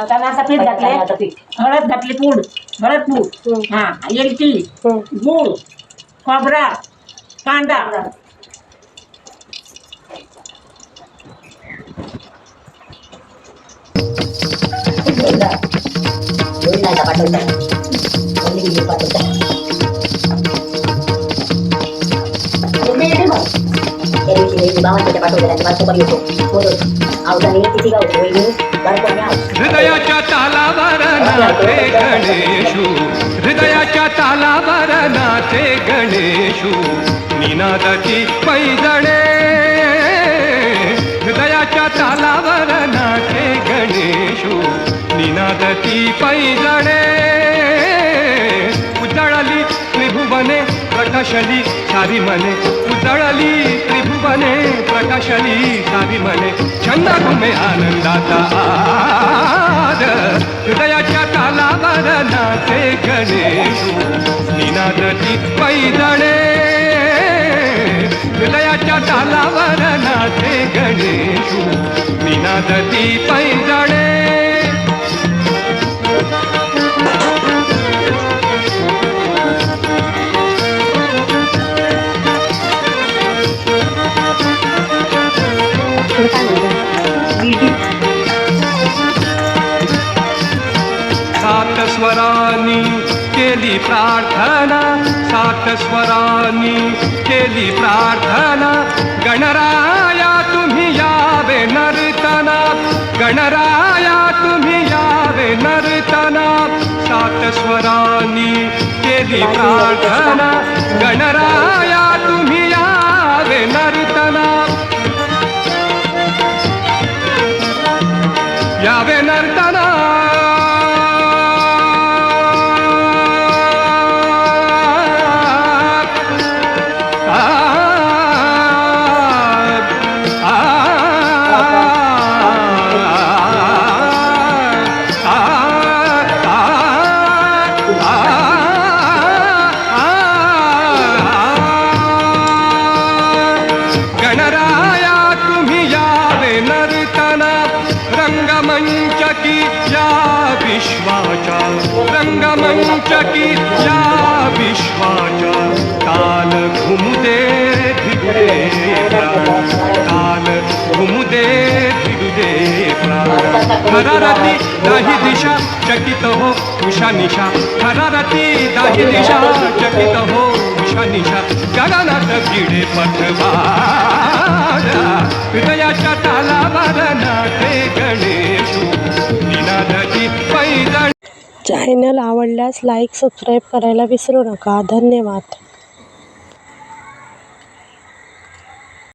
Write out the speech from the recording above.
तांदळाचं पीठ घातले तांदळाचं पीठ. हळद घातली पूड हळद पूड हं. हा एलची हं. गूळ खोबरा कांदा दोनदा दोनदा पाठवता नाचे गणेशू, हृदयाच्या तालावर नाचे गणेशू निनादाची पैजणे, हृदयाच्या तालावर नाचे गणेशू निनादाची पैजणे. उजळली त्रिभुवने, प्रकाशली सारी मने उजळली त्रिभुवने, प्रकाशली सारी मने छंद आद हृदयाच्या तालावर नाचे गणेशू निनादती पैजणे हृदयाच्या तालावर नाचे गणेशू निनादती पैजणे. स्वरांनी केली प्रार्थना सात स्वरांनी केली प्रार्थना। गणराया तुम्ही यावे नर्तना। गणराया तुम्ही यावे नर्तना। सात स्वरांनी केली प्रार्थना। गणराया रंगमंच की या विश्वाच्या रंगमंच की या विश्वाच्या काल घुमुदे धिगुदे प्राण काल घुमुदे धिगुदे प्राण थरारती दाही दिशा चकित हो उषा निशा. थरारती दाही दिशा चकित हो उषा निशा. गगनात भिडे पठवा. चॅनल आवडल्यास लाईक सबस्क्राईब करायला विसरू नका. धन्यवाद.